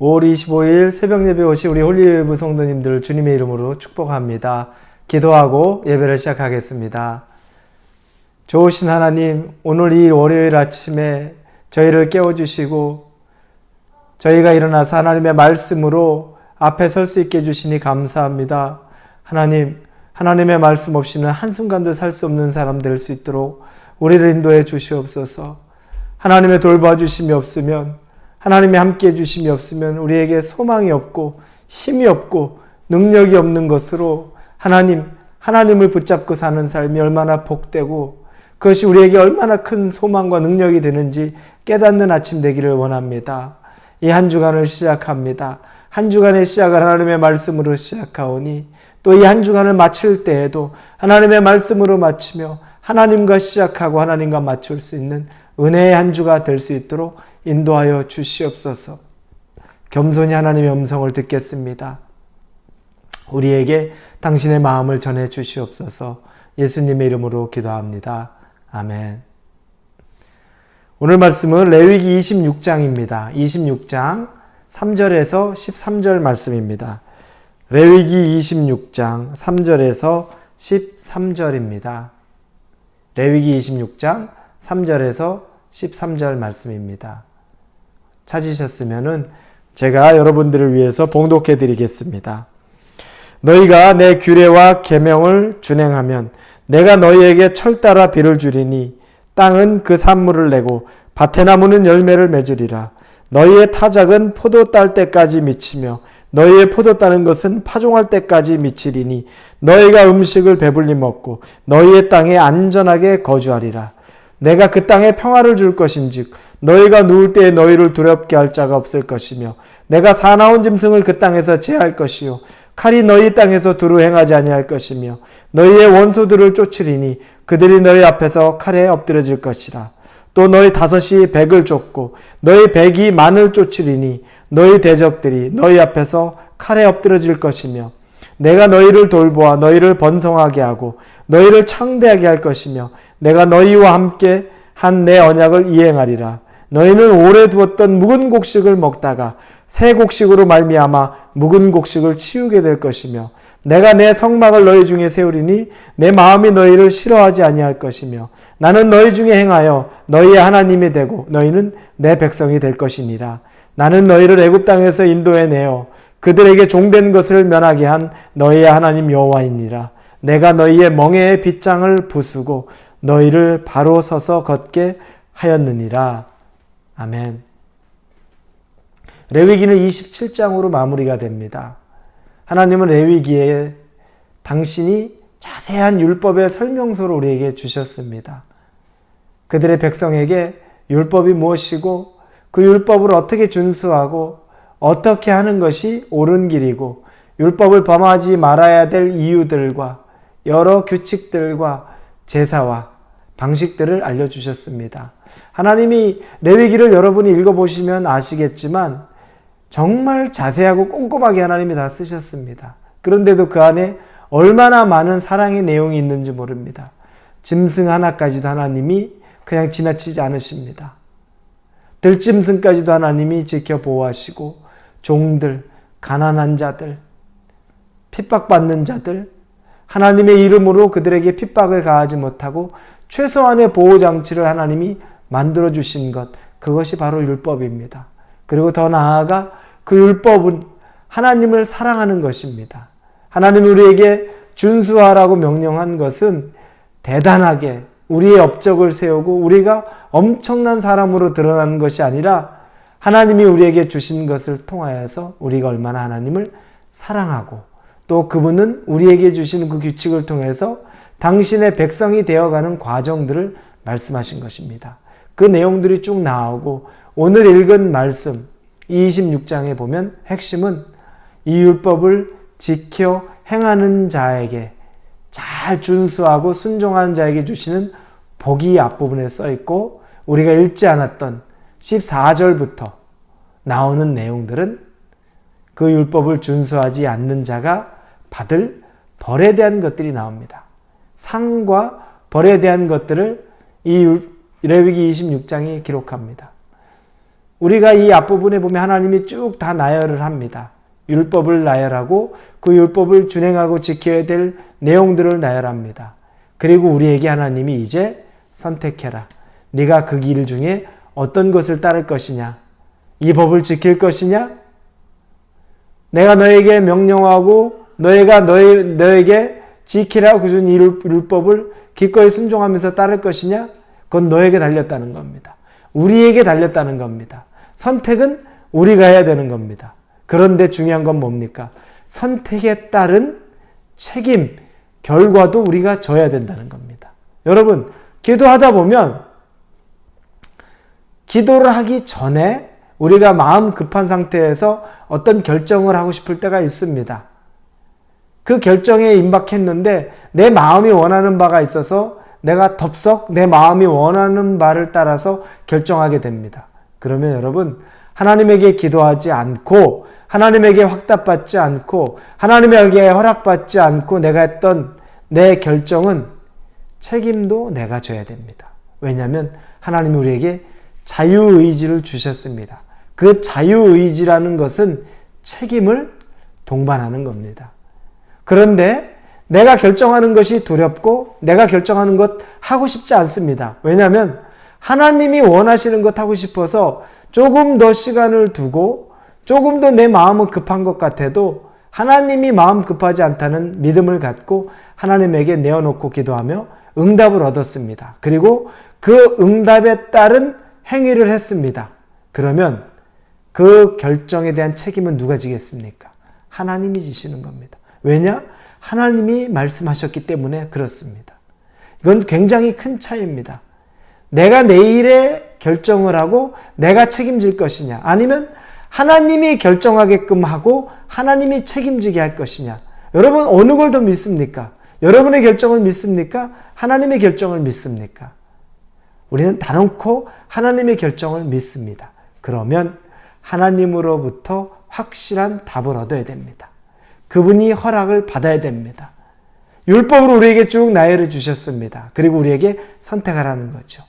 5월 25일 새벽 예배 오신 우리 홀리웨브 성도님들 주님의 이름으로 축복합니다. 기도하고 예배를 시작하겠습니다. 좋으신 하나님, 오늘 이 월요일 아침에 저희를 깨워주시고 저희가 일어나서 하나님의 말씀으로 앞에 설 수 있게 해주시니 감사합니다. 하나님, 하나님의 말씀 없이는 한순간도 살 수 없는 사람 될 수 있도록 우리를 인도해 주시옵소서. 하나님의 돌봐주심이 없으면 하나님이 함께 해주심이 없으면 우리에게 소망이 없고 힘이 없고 능력이 없는 것으로 하나님, 하나님을 붙잡고 사는 삶이 얼마나 복되고 그것이 우리에게 얼마나 큰 소망과 능력이 되는지 깨닫는 아침 되기를 원합니다. 이 한 주간을 시작합니다. 한 주간의 시작을 하나님의 말씀으로 시작하오니 또 이 한 주간을 마칠 때에도 하나님의 말씀으로 마치며 하나님과 시작하고 하나님과 맞출 수 있는 은혜의 한 주가 될 수 있도록 인도하여 주시옵소서. 겸손히 하나님의 음성을 듣겠습니다. 우리에게 당신의 마음을 전해 주시옵소서. 예수님의 이름으로 기도합니다. 아멘. 오늘 말씀은 레위기 26장입니다. 26장 3절에서 13절 말씀입니다. 레위기 26장 3절에서 13절입니다. 레위기 26장 3절에서 13절 말씀입니다. 찾으셨으면은 제가 여러분들을 위해서 봉독해 드리겠습니다. 너희가 내 규례와 계명을 준행하면 내가 너희에게 철따라 비를 주리니 땅은 그 산물을 내고 밭의 나무는 열매를 맺으리라. 너희의 타작은 포도 딸 때까지 미치며 너희의 포도 따는 것은 파종할 때까지 미치리니 너희가 음식을 배불리 먹고 너희의 땅에 안전하게 거주하리라. 내가 그 땅에 평화를 줄 것인즉 너희가 누울 때에 너희를 두렵게 할 자가 없을 것이며 내가 사나운 짐승을 그 땅에서 제할 것이요 칼이 너희 땅에서 두루 행하지 아니할 것이며 너희의 원수들을 쫓으리니 그들이 너희 앞에서 칼에 엎드려질 것이라 또 너희 다섯이 백을 쫓고 너희 백이 만을 쫓으리니 너희 대적들이 너희 앞에서 칼에 엎드려질 것이며 내가 너희를 돌보아 너희를 번성하게 하고 너희를 창대하게 할 것이며 내가 너희와 함께 한 내 언약을 이행하리라. 너희는 오래 두었던 묵은 곡식을 먹다가 새 곡식으로 말미암아 묵은 곡식을 치우게 될 것이며 내가 내 성막을 너희 중에 세우리니 내 마음이 너희를 싫어하지 아니할 것이며 나는 너희 중에 행하여 너희의 하나님이 되고 너희는 내 백성이 될 것이니라. 나는 너희를 애굽 땅에서 인도해 내어 그들에게 종된 것을 면하게 한 너희의 하나님 여호와이니라. 내가 너희의 멍에의 빗장을 부수고 너희를 바로 서서 걷게 하였느니라. 아멘. 레위기는 27장으로 마무리가 됩니다. 하나님은 레위기에 당신이 자세한 율법의 설명서를 우리에게 주셨습니다. 그들의 백성에게 율법이 무엇이고 그 율법을 어떻게 준수하고 어떻게 하는 것이 옳은 길이고 율법을 범하지 말아야 될 이유들과 여러 규칙들과 제사와 방식들을 알려주셨습니다. 하나님이 레위기를 여러분이 읽어보시면 아시겠지만 정말 자세하고 꼼꼼하게 하나님이 다 쓰셨습니다. 그런데도 그 안에 얼마나 많은 사랑의 내용이 있는지 모릅니다. 짐승 하나까지도 하나님이 그냥 지나치지 않으십니다. 들짐승까지도 하나님이 지켜 보호하시고 종들, 가난한 자들, 핍박받는 자들, 하나님의 이름으로 그들에게 핍박을 가하지 못하고 최소한의 보호장치를 하나님이 만들어 주신 것, 그것이 바로 율법입니다. 그리고 더 나아가 그 율법은 하나님을 사랑하는 것입니다. 하나님이 우리에게 준수하라고 명령한 것은 대단하게 우리의 업적을 세우고 우리가 엄청난 사람으로 드러나는 것이 아니라 하나님이 우리에게 주신 것을 통하여서 우리가 얼마나 하나님을 사랑하고 또 그분은 우리에게 주신 그 규칙을 통해서 당신의 백성이 되어가는 과정들을 말씀하신 것입니다. 그 내용들이 쭉 나오고 오늘 읽은 말씀 26장에 보면 핵심은 이 율법을 지켜 행하는 자에게 잘 준수하고 순종하는 자에게 주시는 복이 앞부분에 써 있고 우리가 읽지 않았던 14절부터 나오는 내용들은 그 율법을 준수하지 않는 자가 받을 벌에 대한 것들이 나옵니다. 상과 벌에 대한 것들을 이 레위기 26장이 기록합니다. 우리가 이 앞부분에 보면 하나님이 쭉 다 나열을 합니다. 율법을 나열하고 그 율법을 준행하고 지켜야 될 내용들을 나열합니다. 그리고 우리에게 하나님이 이제 선택해라. 네가 그 길 중에 어떤 것을 따를 것이냐? 이 법을 지킬 것이냐? 내가 너에게 명령하고 너희가 너희, 너에게 지키라고 준이 율법을 기꺼이 순종하면서 따를 것이냐? 그건 너에게 달렸다는 겁니다. 우리에게 달렸다는 겁니다. 선택은 우리가 해야 되는 겁니다. 그런데 중요한 건 뭡니까? 선택에 따른 책임, 결과도 우리가 져야 된다는 겁니다. 여러분, 기도하다 보면 기도를 하기 전에 우리가 마음 급한 상태에서 어떤 결정을 하고 싶을 때가 있습니다. 그 결정에 임박했는데 내 마음이 원하는 바가 있어서 내가 덥석 내 마음이 원하는 바를 따라서 결정하게 됩니다. 그러면 여러분, 하나님에게 기도하지 않고 하나님에게 확답받지 않고 하나님에게 허락받지 않고 내가 했던 내 결정은 책임도 내가 져야 됩니다. 왜냐하면 하나님이 우리에게 자유의지를 주셨습니다. 그 자유의지라는 것은 책임을 동반하는 겁니다. 그런데 내가 결정하는 것이 두렵고 내가 결정하는 것 하고 싶지 않습니다. 왜냐하면 하나님이 원하시는 것 하고 싶어서 조금 더 시간을 두고 조금 더 내 마음은 급한 것 같아도 하나님이 마음 급하지 않다는 믿음을 갖고 하나님에게 내어놓고 기도하며 응답을 얻었습니다. 그리고 그 응답에 따른 행위를 했습니다. 그러면 그 결정에 대한 책임은 누가 지겠습니까? 하나님이 지시는 겁니다. 왜냐? 하나님이 말씀하셨기 때문에 그렇습니다. 이건 굉장히 큰 차이입니다. 내가 내일의 결정을 하고 내가 책임질 것이냐, 아니면 하나님이 결정하게끔 하고 하나님이 책임지게 할 것이냐. 여러분, 어느 걸 더 믿습니까? 여러분의 결정을 믿습니까? 하나님의 결정을 믿습니까? 우리는 단언코 하나님의 결정을 믿습니다. 그러면 하나님으로부터 확실한 답을 얻어야 됩니다. 그분이 허락을 받아야 됩니다. 율법으로 우리에게 쭉 나열해 주셨습니다. 그리고 우리에게 선택하라는 거죠.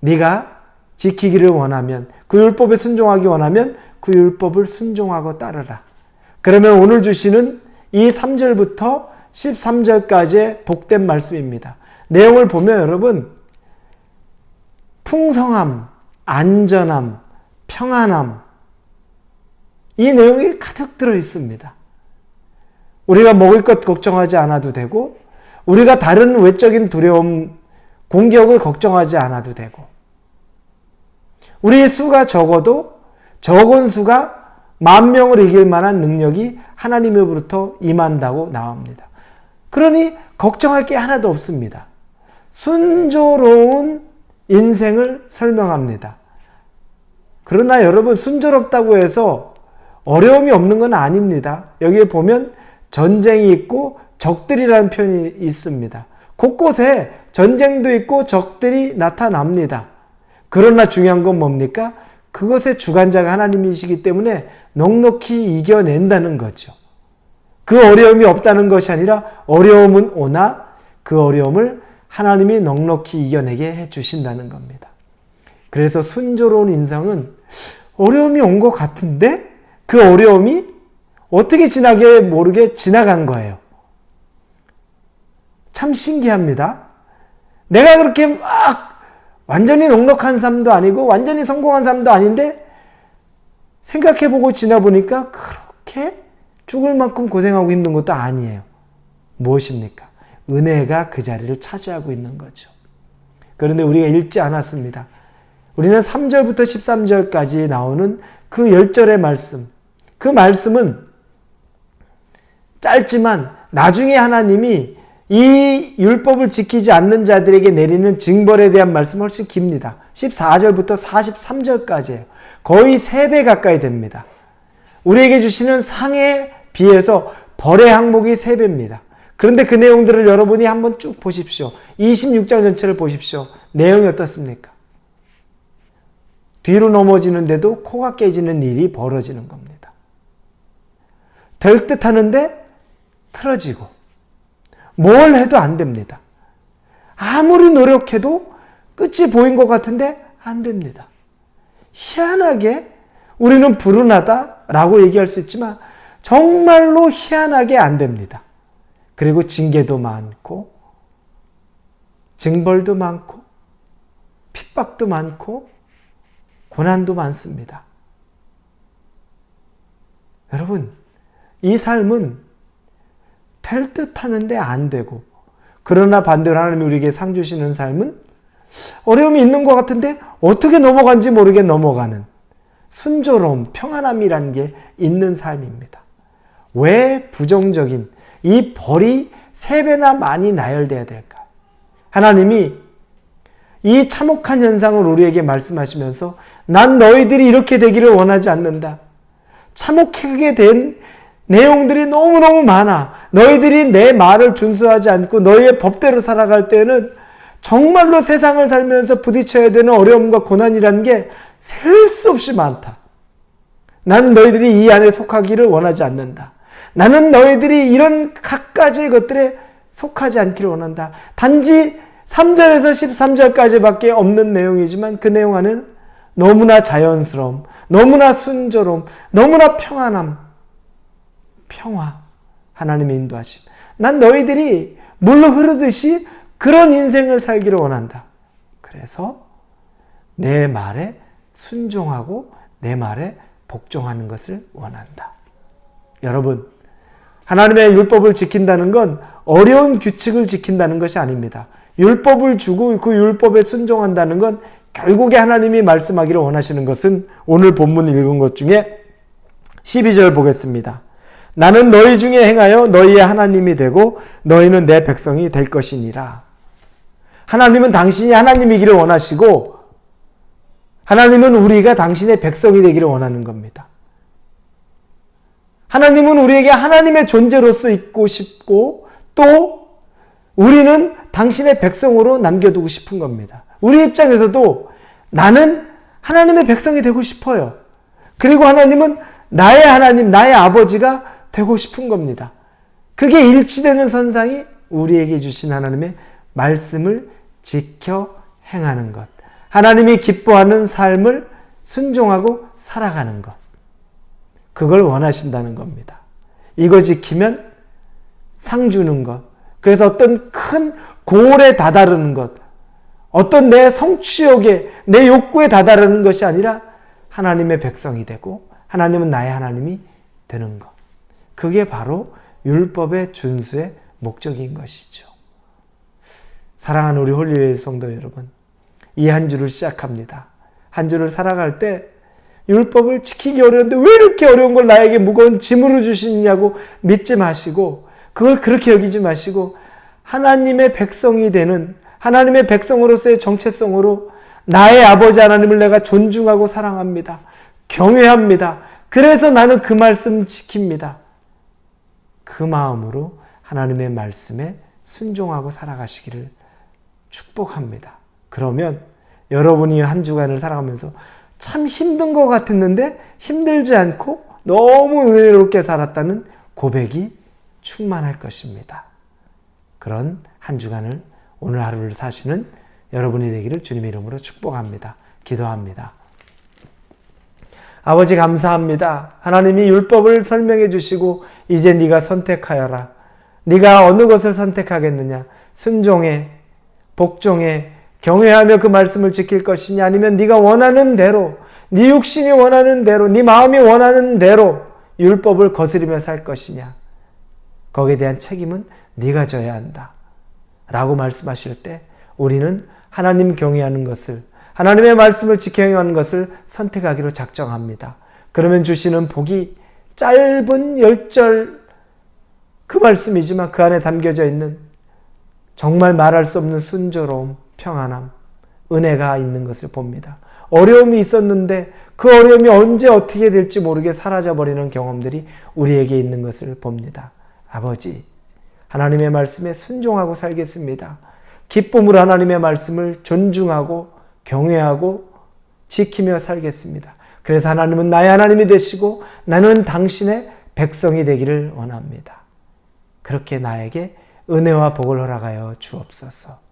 네가 지키기를 원하면 그 율법에 순종하기 원하면 그 율법을 순종하고 따르라. 그러면 오늘 주시는 이 3절부터 13절까지의 복된 말씀입니다. 내용을 보면 여러분 풍성함, 안전함, 평안함 이 내용이 가득 들어 있습니다. 우리가 먹을 것 걱정하지 않아도 되고 우리가 다른 외적인 두려움, 공격을 걱정하지 않아도 되고 우리의 수가 적어도 적은 수가 만 명을 이길 만한 능력이 하나님으로부터 임한다고 나옵니다. 그러니 걱정할 게 하나도 없습니다. 순조로운 인생을 설명합니다. 그러나 여러분 순조롭다고 해서 어려움이 없는 건 아닙니다. 여기에 보면 전쟁이 있고 적들이라는 표현이 있습니다. 곳곳에 전쟁도 있고 적들이 나타납니다. 그러나 중요한 건 뭡니까? 그것의 주관자가 하나님이시기 때문에 넉넉히 이겨낸다는 거죠. 그 어려움이 없다는 것이 아니라 어려움은 오나 그 어려움을 하나님이 넉넉히 이겨내게 해 주신다는 겁니다. 그래서 순조로운 인상은 어려움이 온 것 같은데 그 어려움이 어떻게 지나게 모르게 지나간 거예요. 참 신기합니다. 내가 그렇게 막 완전히 넉넉한 삶도 아니고 완전히 성공한 삶도 아닌데 생각해보고 지나보니까 그렇게 죽을 만큼 고생하고 힘든 것도 아니에요. 무엇입니까? 은혜가 그 자리를 차지하고 있는 거죠. 그런데 우리가 읽지 않았습니다. 우리는 3절부터 13절까지 나오는 그 10절의 말씀. 그 말씀은 짧지만 나중에 하나님이 이 율법을 지키지 않는 자들에게 내리는 징벌에 대한 말씀 훨씬 깁니다. 14절부터 43절까지예요. 거의 3배 가까이 됩니다. 우리에게 주시는 상에 비해서 벌의 항목이 3배입니다. 그런데 그 내용들을 여러분이 한번 쭉 보십시오. 26장 전체를 보십시오. 내용이 어떻습니까? 뒤로 넘어지는데도 코가 깨지는 일이 벌어지는 겁니다. 될 듯 하는데 틀어지고, 뭘 해도 안 됩니다. 아무리 노력해도 끝이 보인 것 같은데 안 됩니다. 희한하게 우리는 불운하다라고 얘기할 수 있지만 정말로 희한하게 안 됩니다. 그리고 징계도 많고 징벌도 많고 핍박도 많고 고난도 많습니다. 여러분, 이 삶은 될 듯 하는데 안 되고, 그러나 반대로 하나님이 우리에게 상 주시는 삶은 어려움이 있는 것 같은데 어떻게 넘어간지 모르게 넘어가는 순조로움, 평안함이라는 게 있는 삶입니다. 왜 부정적인 이 벌이 세 배나 많이 나열돼야 될까? 하나님이 이 참혹한 현상을 우리에게 말씀하시면서 난 너희들이 이렇게 되기를 원하지 않는다. 참혹하게 된 내용들이 너무너무 많아. 너희들이 내 말을 준수하지 않고 너희의 법대로 살아갈 때는 정말로 세상을 살면서 부딪혀야 되는 어려움과 고난이라는 게 셀 수 없이 많다. 나는 너희들이 이 안에 속하기를 원하지 않는다. 나는 너희들이 이런 갖가지 것들에 속하지 않기를 원한다. 단지 3절에서 13절까지밖에 없는 내용이지만 그 내용 안에는 너무나 자연스러움, 너무나 순조로움, 너무나 평안함, 평화, 하나님의 인도하심. 난 너희들이 물로 흐르듯이 그런 인생을 살기를 원한다. 그래서 내 말에 순종하고 내 말에 복종하는 것을 원한다. 여러분, 하나님의 율법을 지킨다는 건 어려운 규칙을 지킨다는 것이 아닙니다. 율법을 주고 그 율법에 순종한다는 건 결국에 하나님이 말씀하기를 원하시는 것은 오늘 본문 읽은 것 중에 12절 보겠습니다. 나는 너희 중에 행하여 너희의 하나님이 되고 너희는 내 백성이 될 것이니라. 하나님은 당신이 하나님이기를 원하시고 하나님은 우리가 당신의 백성이 되기를 원하는 겁니다. 하나님은 우리에게 하나님의 존재로서 있고 싶고 또 우리는 당신의 백성으로 남겨두고 싶은 겁니다. 우리 입장에서도 나는 하나님의 백성이 되고 싶어요. 그리고 하나님은 나의 하나님, 나의 아버지가 되고 싶은 겁니다. 그게 일치되는 선상이 우리에게 주신 하나님의 말씀을 지켜 행하는 것. 하나님이 기뻐하는 삶을 순종하고 살아가는 것. 그걸 원하신다는 겁니다. 이거 지키면 상 주는 것. 그래서 어떤 큰 고을에 다다르는 것. 어떤 내 성취욕에, 내 욕구에 다다르는 것이 아니라 하나님의 백성이 되고 하나님은 나의 하나님이 되는 것. 그게 바로 율법의 준수의 목적인 것이죠. 사랑하는 우리 홀리웨이 성도 여러분, 이 한 주를 시작합니다. 한 주를 살아갈 때 율법을 지키기 어려운데 왜 이렇게 어려운 걸 나에게 무거운 짐으로 주시느냐고 믿지 마시고 그걸 그렇게 여기지 마시고 하나님의 백성이 되는 하나님의 백성으로서의 정체성으로 나의 아버지 하나님을 내가 존중하고 사랑합니다. 경외합니다. 그래서 나는 그 말씀 지킵니다. 그 마음으로 하나님의 말씀에 순종하고 살아가시기를 축복합니다. 그러면 여러분이 한 주간을 살아가면서 참 힘든 것 같았는데 힘들지 않고 너무 은혜롭게 살았다는 고백이 충만할 것입니다. 그런 한 주간을 오늘 하루를 사시는 여러분이 되기를 주님의 이름으로 축복합니다. 기도합니다. 아버지 감사합니다. 하나님이 율법을 설명해 주시고 이제 네가 선택하여라. 네가 어느 것을 선택하겠느냐? 순종해, 복종해, 경외하며 그 말씀을 지킬 것이냐 아니면 네가 원하는 대로 네 육신이 원하는 대로 네 마음이 원하는 대로 율법을 거스리며 살 것이냐? 거기에 대한 책임은 네가 져야 한다. 라고 말씀하실 때 우리는 하나님 경외하는 것을 하나님의 말씀을 지켜 행하는 것을 선택하기로 작정합니다. 그러면 주시는 복이 짧은 열절 그 말씀이지만 그 안에 담겨져 있는 정말 말할 수 없는 순조로움, 평안함, 은혜가 있는 것을 봅니다. 어려움이 있었는데 그 어려움이 언제 어떻게 될지 모르게 사라져버리는 경험들이 우리에게 있는 것을 봅니다. 아버지, 하나님의 말씀에 순종하고 살겠습니다. 기쁨으로 하나님의 말씀을 존중하고 경외하고 지키며 살겠습니다. 그래서 하나님은 나의 하나님이 되시고 나는 당신의 백성이 되기를 원합니다. 그렇게 나에게 은혜와 복을 허락하여 주옵소서.